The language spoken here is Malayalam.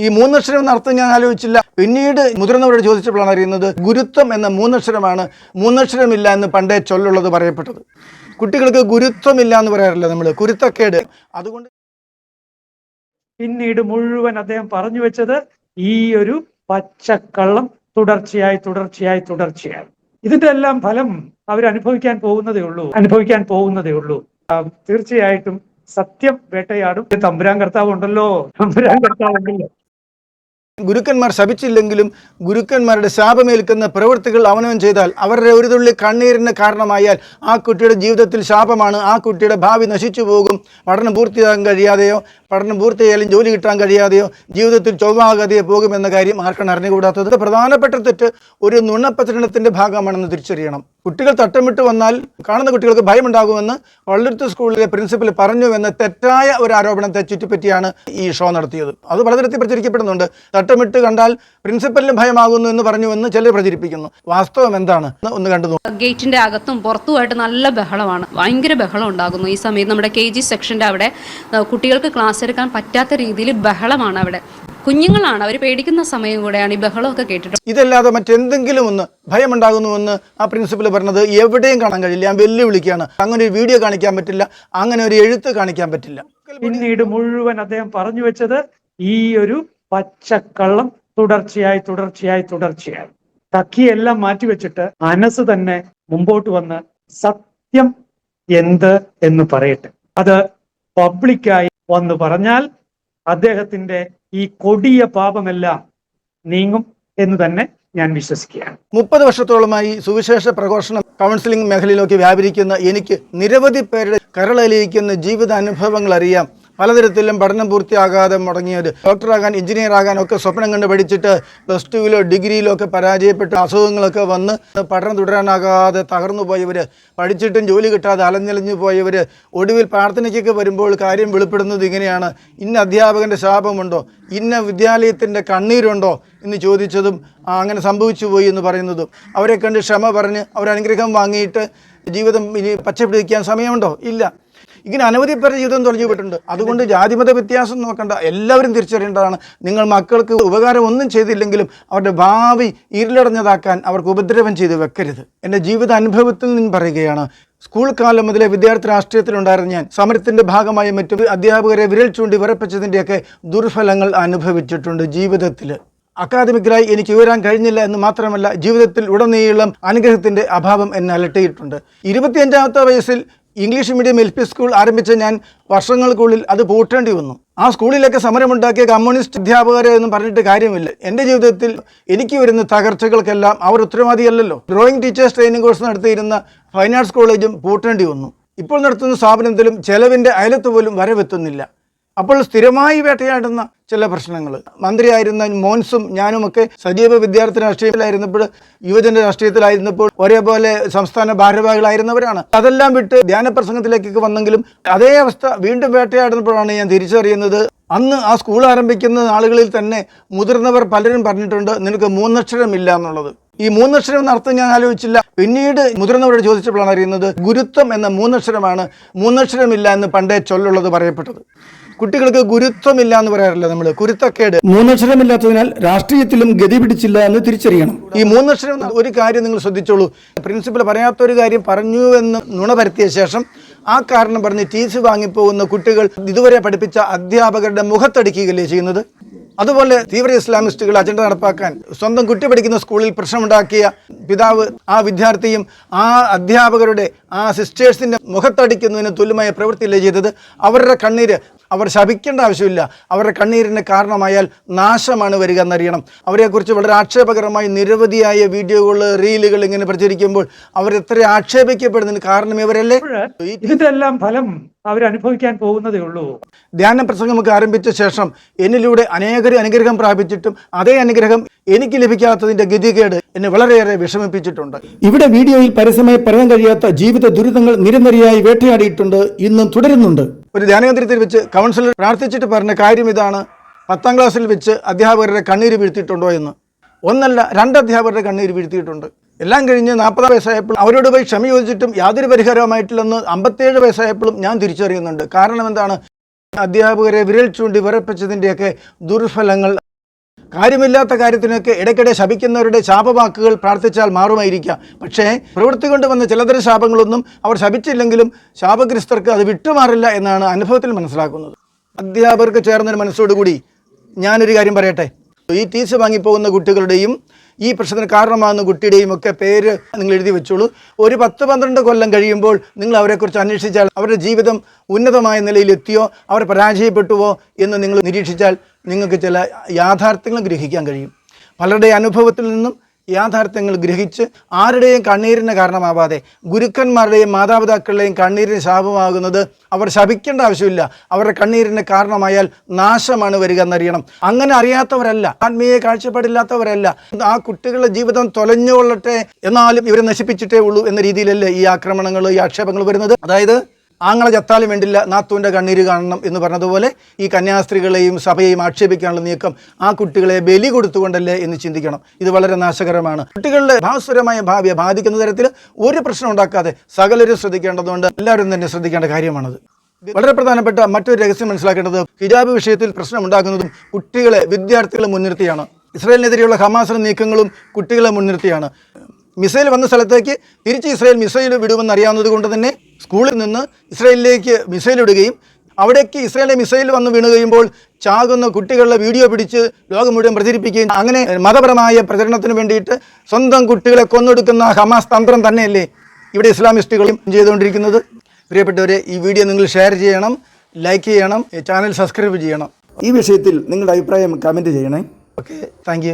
ഈ മൂന്നക്ഷരം നടത്തും ഞാൻ ആലോചിച്ചില്ല. പിന്നീട് മുതിർന്നവരോട് ചോദിച്ചപ്പോഴാണ് അറിയുന്നത് ഗുരുത്വം എന്ന മൂന്നക്ഷരമാണ് മൂന്നക്ഷരമില്ല എന്ന് പണ്ടേ ചൊല്ലുള്ളത് പറയപ്പെട്ടത്. കുട്ടികൾക്ക് ഗുരുത്വമില്ല എന്ന് പറയാറില്ല നമ്മൾ കുരുത്തക്കേട്. അതുകൊണ്ട് പിന്നീട് മുഴുവൻ അദ്ദേഹം പറഞ്ഞു വെച്ചത് ഈ ഒരു പച്ചക്കള്ളം തുടർച്ചയായി തുടർച്ചയായി തുടർച്ചയായി. ഇതിന്റെ എല്ലാം ഫലം അവർ അനുഭവിക്കാൻ പോകുന്നതേ ഉള്ളൂ. അനുഭവിക്കാൻ പോകുന്നതേ ഉള്ളൂ. തീർച്ചയായിട്ടും സത്യം വേട്ടയാടും. തമ്പുരാൻ കർത്താവ് ഉണ്ടല്ലോ തമ്പുരാൻ കർത്താവ് ഉണ്ടല്ലോ ഗുരുക്കന്മാർ ശപിച്ചില്ലെങ്കിലും ഗുരുക്കന്മാരുടെ ശാപമേൽക്കുന്ന പ്രവൃത്തികൾ അവനവൻ ചെയ്താൽ അവരുടെ ഒരു തുള്ളി കണ്ണീരിന് കാരണമായാൽ ആ കുട്ടിയുടെ ജീവിതത്തിൽ ശാപമാണ് ആ കുട്ടിയുടെ ഭാവി നശിച്ചു പോകും പഠനം പൂർത്തിയാകാൻ കഴിയാതെയോ പഠനം പൂർത്തിയായാലും ജോലി കിട്ടാൻ കഴിയാതെയോ ജീവിതത്തിൽ ചൊവ്വാഗതിയെ പോകുമെന്ന കാര്യം ആർക്കാണ് അറിഞ്ഞുകൂടാത്തത്? പ്രധാനപ്പെട്ട തെറ്റ് ഒരു നുണപ്രചരണത്തിന്റെ ഭാഗമാണെന്ന് തിരിച്ചറിയണം. കുട്ടികൾ തട്ടമിട്ട് വന്നാൽ കാണുന്ന കുട്ടികൾക്ക് ഭയമുണ്ടാകുമെന്ന് വള്ളൂർത്ത് സ്കൂളിലെ പ്രിൻസിപ്പൽ പറഞ്ഞു എന്ന തെറ്റായ ഒരു ആരോപണത്തെ ചുറ്റിപ്പറ്റിയാണ് ഈ ഷോ നടത്തിയത്. അത് പലതരത്തിൽ പ്രചരിക്കപ്പെടുന്നുണ്ട്. തട്ടമിട്ട് കണ്ടാൽ പ്രിൻസിപ്പലിന് ഭയമാകുന്നു എന്ന് പറഞ്ഞുവെന്ന് ചിലർ പ്രചരിപ്പിക്കുന്നു. വാസ്തവം എന്താണ്? ഒന്ന് കണ്ടു. ഗേറ്റിന്റെ അകത്തും പുറത്തുമായിട്ട് നല്ല ബഹളമാണ്. ഭയങ്കര ബഹളം ഉണ്ടാകുന്നു. ഈ സമയത്ത് നമ്മുടെ കെ ജി സെക്ഷന്റെ അവിടെ കുട്ടികൾക്ക് ക്ലാസ് എടുക്കാൻ പറ്റാത്ത രീതിയിൽ ബഹളമാണ് അവിടെ. കുഞ്ഞുങ്ങളാണ് അവർ പേടിക്കുന്ന സമയം കൂടെയാണ് ഈ ബഹളമൊക്കെ കേട്ടിട്ട് ഇതല്ലാതെ മറ്റെന്തെങ്കിലും ഒന്ന് ഭയമുണ്ടാകുന്നുവെന്ന് ആ പ്രിൻസിപ്പൽ പറഞ്ഞത് എവിടെയും കാണാൻ കഴിയില്ല. ഞാൻ വെല്ലുവിളിക്കുകയാണ്. അങ്ങനെ ഒരു വീഡിയോ കാണിക്കാൻ പറ്റില്ല. അങ്ങനെ ഒരു എഴുത്ത് കാണിക്കാൻ പറ്റില്ല. പിന്നീട് മുഴുവൻ അദ്ദേഹം പറഞ്ഞു വെച്ചത് ഈ ഒരു പച്ചക്കള്ളം തുടർച്ചയായി തുടർച്ചയായി തുടർച്ചയായി. തക്കിയെല്ലാം മാറ്റിവെച്ചിട്ട് മനസ്സ് തന്നെ മുമ്പോട്ട് വന്ന് സത്യം എന്ത് എന്ന് പറയട്ടെ. അത് പബ്ലിക്കായി വന്ന് പറഞ്ഞാൽ അദ്ദേഹത്തിന്റെ ഈ കൊടിയ പാപമെല്ലാം നീങ്ങും എന്ന് തന്നെ ഞാൻ വിശ്വസിക്കുകയാണ്. മുപ്പത് വർഷത്തോളമായി സുവിശേഷ പ്രഘോഷണം കൗൺസിലിംഗ് മേഖലയിലേക്ക് വ്യാപരിക്കുന്ന എനിക്ക് നിരവധി പേരുടെ കരളലിയിക്കുന്ന ജീവിത അനുഭവങ്ങൾ അറിയാം. പലതരത്തിലും പഠനം പൂർത്തിയാകാതെ മുടങ്ങിയത്. ഡോക്ടറാകാൻ എഞ്ചിനീയർ ആകാൻ ഒക്കെ സ്വപ്നം കണ്ട് പഠിച്ചിട്ട് പ്ലസ് ടുവിലോ ഡിഗ്രിയിലോ ഒക്കെ പരാജയപ്പെട്ട് അസുഖങ്ങളൊക്കെ വന്ന് പഠനം തുടരാനാകാതെ തകർന്നു പോയവർ പഠിച്ചിട്ടും ജോലി കിട്ടാതെ അലഞ്ഞലഞ്ഞു പോയവർ ഒടുവിൽ പ്രാർത്ഥനയ്ക്കൊക്കെ വരുമ്പോൾ കാര്യം വെളിപ്പെടുന്നത് ഇങ്ങനെയാണ്. ഇന്ന അധ്യാപകന്റെ ശാപമുണ്ടോ? ഇന്ന വിദ്യാലയത്തിന്റെ കണ്ണീരുണ്ടോ? എന്ന് ചോദിച്ചതും അങ്ങനെ സംഭവിച്ചു പോയി എന്ന് പറയുന്നതും. അവരെ കണ്ട് ക്ഷമ പറഞ്ഞ് അവരനുഗ്രഹം വാങ്ങിയിട്ട് ജീവിതം ഇനി പച്ചപിടിക്കാൻ സമയമുണ്ടോ? ഇല്ല. ഇങ്ങനെ അനവധി പേരുടെ ജീവിതം തുടങ്ങി പോയിട്ടുണ്ട്. അതുകൊണ്ട് ജാതിമത വ്യത്യാസം നോക്കേണ്ട. എല്ലാവരും തിരിച്ചറിയേണ്ടതാണ്. നിങ്ങൾ മക്കൾക്ക് ഉപകാരം ഒന്നും ചെയ്തില്ലെങ്കിലും അവരുടെ ഭാവി ഇരുളടഞ്ഞതാക്കാൻ അവർക്ക് ഉപദ്രവം ചെയ്ത് വെക്കരുത്. എന്റെ ജീവിത അനുഭവത്തിൽ നിന്ന് പറയുകയാണ് സ്കൂൾ കാലം മുതലേ വിദ്യാർത്ഥി രാഷ്ട്രീയത്തിലുണ്ടായിരുന്ന ഞാൻ സമരത്തിന്റെ ഭാഗമായി മറ്റു അധ്യാപകരെ വിരൽ ചൂണ്ടി വിറപ്പിച്ചതിന്റെയൊക്കെ ദുർഫലങ്ങൾ അനുഭവിച്ചിട്ടുണ്ട് ജീവിതത്തിൽ അക്കാദമിക്കലായി എനിക്ക് ഉയരാൻ കഴിഞ്ഞില്ല എന്ന് മാത്രമല്ല ജീവിതത്തിൽ ഉടനീളം അനുഗ്രഹത്തിന്റെ അഭാവം എന്നെ അലട്ടിയിട്ടുണ്ട്. ഇരുപത്തിയഞ്ചാമത്തെ വയസ്സിൽ English medium L P school ആരംഭിച്ച ഞാൻ വർഷങ്ങൾക്കുള്ളിൽ അത് പൂട്ടേണ്ടി വന്നു. ആ സ്കൂളിലൊക്കെ സമരമുണ്ടാക്കിയ കമ്മ്യൂണിസ്റ്റ് അധ്യാപകരെ ഒന്നും പറഞ്ഞിട്ട് കാര്യമില്ല. എന്റെ ജീവിതത്തിൽ എനിക്ക് വരുന്ന തകർച്ചകൾക്കെല്ലാം അവർ ഉത്തരവാദിയല്ലല്ലോ. ഡ്രോയിങ് ടീച്ചേഴ്സ് ട്രെയിനിങ് കോഴ്സ് നടത്തിയിരുന്ന ഫൈൻ ആർട്സ് കോളേജും പൂട്ടേണ്ടി വന്നു. ഇപ്പോൾ നടത്തുന്ന സ്ഥാപനത്തിലും ചെലവിന്റെ അയലത്ത് പോലും വരവെത്തുന്നില്ല. അപ്പോൾ സ്ഥിരമായി വേട്ടയാടുന്ന ചില പ്രശ്നങ്ങൾ. മന്ത്രിയായിരുന്ന മോൻസും ഞാനുമൊക്കെ സജീവ വിദ്യാർത്ഥി രാഷ്ട്രീയത്തിലായിരുന്നപ്പോൾ യുവജന രാഷ്ട്രീയത്തിലായിരുന്നപ്പോൾ ഒരേപോലെ സംസ്ഥാന ഭാരവാഹികളായിരുന്നവരാണ്. അതെല്ലാം വിട്ട് ധ്യാന പ്രസംഗത്തിലേക്കൊക്കെ വന്നെങ്കിലും അതേ അവസ്ഥ വീണ്ടും വേട്ടയാടുന്നപ്പോഴാണ് ഞാൻ തിരിച്ചറിയുന്നത്. അന്ന് ആ സ്കൂൾ ആരംഭിക്കുന്ന നാളുകളിൽ തന്നെ മുതിർന്നവർ പലരും പറഞ്ഞിട്ടുണ്ട് നിനക്ക് മൂന്നക്ഷരമില്ല എന്നുള്ളത്. ഈ മൂന്നക്ഷരം അർത്ഥം ഞാൻ ആലോചിച്ചില്ല. പിന്നീട് മുതിർന്നവരോട് ചോദിച്ചപ്പോഴാണ് അറിയുന്നത് ഗുരുത്വം എന്ന മൂന്നക്ഷരമാണ് മൂന്നക്ഷരമില്ല എന്ന് പണ്ടേ ചൊല്ലുള്ളത് പറയപ്പെട്ടത്. കുട്ടികൾക്ക് ഗുരുത്വമില്ല എന്ന് പറയാറില്ല നമ്മൾ കുരുത്തക്കേട്. മൂന്നക്ഷരമില്ലാത്തതിനാൽ രാഷ്ട്രീയത്തിലും ഗതി പിടിച്ചില്ല എന്ന് തിരിച്ചറിയണം. ഈ മൂന്നക്ഷരം ഒരു കാര്യം നിങ്ങൾ ശ്രദ്ധിച്ചോളൂ. പ്രിൻസിപ്പൽ പറയാത്ത ഒരു കാര്യം പറഞ്ഞു എന്ന് നുണ പരത്തിയ ശേഷം ആ കാരണം പറഞ്ഞ് ടി സി വാങ്ങിപ്പോകുന്ന കുട്ടികൾ ഇതുവരെ പഠിപ്പിച്ച അധ്യാപകരുടെ മുഖത്തടിക്കുകയല്ലേ ചെയ്യുന്നത്? അതുപോലെ തീവ്ര ഇസ്ലാമിസ്റ്റുകൾ അജണ്ട നടപ്പാക്കാൻ സ്വന്തം കുട്ടി പഠിക്കുന്ന സ്കൂളിൽ പ്രശ്നമുണ്ടാക്കിയ പിതാവ് ആ വിദ്യാർത്ഥിയും ആ അധ്യാപകരുടെ ആ സിസ്റ്റേഴ്സിന്റെ മുഖത്തടിക്കുന്നതിന് തുല്യമായ പ്രവൃത്തിയല്ലേ ചെയ്തത്? അവരുടെ കണ്ണീര് അവർ ശപിക്കേണ്ട ആവശ്യമില്ല. അവരുടെ കണ്ണീരിന് കാരണമായാൽ നാശമാണ് വരിക എന്നറിയണം. അവരെക്കുറിച്ച് വളരെ ആക്ഷേപകരമായി നിരവധിയായ വീഡിയോകൾ റീലുകൾ ഇങ്ങനെ പ്രചരിക്കുമ്പോൾ എത്ര ആക്ഷേപിക്കപ്പെടുന്നതിന് കാരണം ഇവരല്ലേ ഇതെല്ലാം ഫലം അവർ അനുഭവിക്കാൻ പോകുന്നതേ ഉള്ളൂ. ധ്യാന പ്രസംഗമൊക്കെ ആരംഭിച്ച ശേഷം എന്നിലൂടെ അനേകരും അനുഗ്രഹം പ്രാപിച്ചിട്ടും അതേ അനുഗ്രഹം എനിക്ക് ലഭിക്കാത്തതിന്റെ ഗതികേട് എന്നെ വളരെയേറെ വിഷമിപ്പിച്ചിട്ടുണ്ട്. ഇവിടെ വീഡിയോയിൽ പരസ്യമായി പറയാൻ കഴിയാത്ത ജീവിത ദുരിതങ്ങൾ നിരനിരയായി വേട്ടയാടിയിട്ടുണ്ട് ഇന്നും തുടരുന്നുണ്ട്. ഒരു ധ്യാനകേന്ദ്രത്തിൽ വെച്ച് കൗൺസിലർ പ്രാർത്ഥിച്ചിട്ട് പറഞ്ഞ കാര്യം ഇതാണ്. പത്താം ക്ലാസ്സിൽ വെച്ച് അധ്യാപകരുടെ കണ്ണീര് വീഴ്ത്തിയിട്ടുണ്ടോ എന്ന്. ഒന്നല്ല രണ്ട് അധ്യാപകരുടെ കണ്ണീര് വീഴ്ത്തിയിട്ടുണ്ട്. എല്ലാം കഴിഞ്ഞ് നാൽപ്പതാം വയസ്സായപ്പോൾ അവരോട് പോയി ക്ഷമ ചോദിച്ചിട്ടും യാതൊരു പരിഹാരവുമായിട്ടില്ലെന്ന് അമ്പത്തേഴ് വയസ്സായപ്പോഴും ഞാൻ തിരിച്ചറിയുന്നുണ്ട്. കാരണം എന്താണ്? അധ്യാപകരെ വിരൽ ചൂണ്ടി വിറപ്പിച്ചതിന്റെയൊക്കെ ദുർഫലങ്ങൾ കാര്യമില്ലാത്ത കാര്യത്തിനൊക്കെ ഇടയ്ക്കിടെ ശപിക്കുന്നവരുടെ ശാപവാക്കുകൾ പ്രാർത്ഥിച്ചാൽ മാറുമായിരിക്കാം. പക്ഷേ പ്രവൃത്തി കൊണ്ട് വന്ന ചിലതര ശാപങ്ങളൊന്നും അവർ ശപിച്ചില്ലെങ്കിലും ശാപഗ്രസ്തർക്ക് അത് വിട്ടുമാറില്ല എന്നാണ് അനുഭവത്തിൽ മനസ്സിലാക്കുന്നത്. അധ്യാപകർക്ക് ചേർന്നൊരു മനസ്സോടുകൂടി ഞാനൊരു കാര്യം പറയട്ടെ. ഈ ടീച്ചർ വാങ്ങിപ്പോകുന്ന കുട്ടികളുടെയും ഈ പ്രശ്നത്തിന് കാരണമാകുന്ന കുട്ടിയുടെയും ഒക്കെ പേര് നിങ്ങൾ എഴുതി വെച്ചോളൂ. ഒരു പത്ത് പന്ത്രണ്ട് കൊല്ലം കഴിയുമ്പോൾ നിങ്ങൾ അവരെക്കുറിച്ച് അന്വേഷിച്ചാൽ അവരുടെ ജീവിതം ഉന്നതമായ നിലയിലെത്തിയോ അവർ പരാജയപ്പെട്ടുവോ എന്ന് നിങ്ങൾ നിരീക്ഷിച്ചാൽ നിങ്ങൾക്ക് ചില യാഥാർത്ഥ്യങ്ങൾ ഗ്രഹിക്കാൻ കഴിയും. പലരുടെ അനുഭവത്തിൽ നിന്നും യാഥാർത്ഥ്യങ്ങൾ ഗ്രഹിച്ച് ആരുടെയും കണ്ണീരിന് കാരണമാവാതെ ഗുരുക്കന്മാരുടെയും മാതാപിതാക്കളുടെയും കണ്ണീരിന് ശാപമാകുന്നത് അവർ ശപിക്കേണ്ട ആവശ്യമില്ല. അവരുടെ കണ്ണീരിന് കാരണമായാൽ നാശമാണ് വരിക എന്നറിയണം. അങ്ങനെ അറിയാത്തവരല്ല ആത്മീയ കാഴ്ചപ്പാടില്ലാത്തവരല്ല. ആ കുട്ടികളുടെ ജീവിതം തൊലഞ്ഞുകൊള്ളട്ടെ എന്നാലും ഇവരെ നശിപ്പിച്ചിട്ടേ ഉള്ളൂ എന്ന രീതിയിലല്ലേ ഈ ആക്രമണങ്ങൾ ഈ ആക്ഷേപങ്ങൾ വരുന്നത്? അതായത് ആങ്ങളെ ചത്താലും വേണ്ടില്ല നാത്തൂന്റെ കണ്ണീര് കാണണം എന്ന് പറഞ്ഞതുപോലെ ഈ കന്യാസ്ത്രീകളെയും സഭയെയും ആക്ഷേപിക്കാനുള്ള നീക്കം ആ കുട്ടികളെ ബലി കൊടുത്തുകൊണ്ടല്ലേ എന്ന് ചിന്തിക്കണം. ഇത് വളരെ നാശകരമാണ്. കുട്ടികളുടെ ഭാവസ്വരമായ ഭാവിയെ ബാധിക്കുന്ന തരത്തിൽ ഒരു പ്രശ്നം ഉണ്ടാക്കാതെ സകലരും ശ്രദ്ധിക്കേണ്ടതുകൊണ്ട് എല്ലാവരും തന്നെ ശ്രദ്ധിക്കേണ്ട കാര്യമാണത്. വളരെ പ്രധാനപ്പെട്ട മറ്റൊരു രഹസ്യം മനസ്സിലാക്കേണ്ടത് ഹിജാബ് വിഷയത്തിൽ പ്രശ്നം ഉണ്ടാക്കുന്നതും കുട്ടികളെ വിദ്യാർത്ഥികളെ മുൻനിർത്തിയാണ്. ഇസ്രായേലിനെതിരെയുള്ള ഹമാസിന് നീക്കങ്ങളും കുട്ടികളെ മുൻനിർത്തിയാണ്. മിസൈൽ വന്ന സ്ഥലത്തേക്ക് തിരിച്ച് ഇസ്രായേൽ മിസൈൽ വിടുമെന്ന് അറിയാവുന്നത് കൊണ്ട് തന്നെ സ്കൂളിൽ നിന്ന് ഇസ്രായേലിലേക്ക് മിസൈൽ ഇടുകയും അവിടേക്ക് ഇസ്രായേലിലെ മിസൈൽ വന്ന് വീണ് കഴിയുമ്പോൾ ചാകുന്ന കുട്ടികളുടെ വീഡിയോ പിടിച്ച് ലോകം മുഴുവൻ പ്രചരിപ്പിക്കുകയും അങ്ങനെ മതപരമായ പ്രചരണത്തിന് വേണ്ടിയിട്ട് സ്വന്തം കുട്ടികളെ കൊന്നൊടുക്കുന്ന ഹമാസ് തന്ത്രം തന്നെയല്ലേ ഇവിടെ ഇസ്ലാമിസ്റ്റുകളും ചെയ്തുകൊണ്ടിരിക്കുന്നത്. പ്രിയപ്പെട്ടവരെ ഈ വീഡിയോ നിങ്ങൾ ഷെയർ ചെയ്യണം ലൈക്ക് ചെയ്യണം ചാനൽ സബ്സ്ക്രൈബ് ചെയ്യണം. ഈ വിഷയത്തിൽ നിങ്ങളുടെ അഭിപ്രായം കമന്റ് ചെയ്യണേ. Okay thank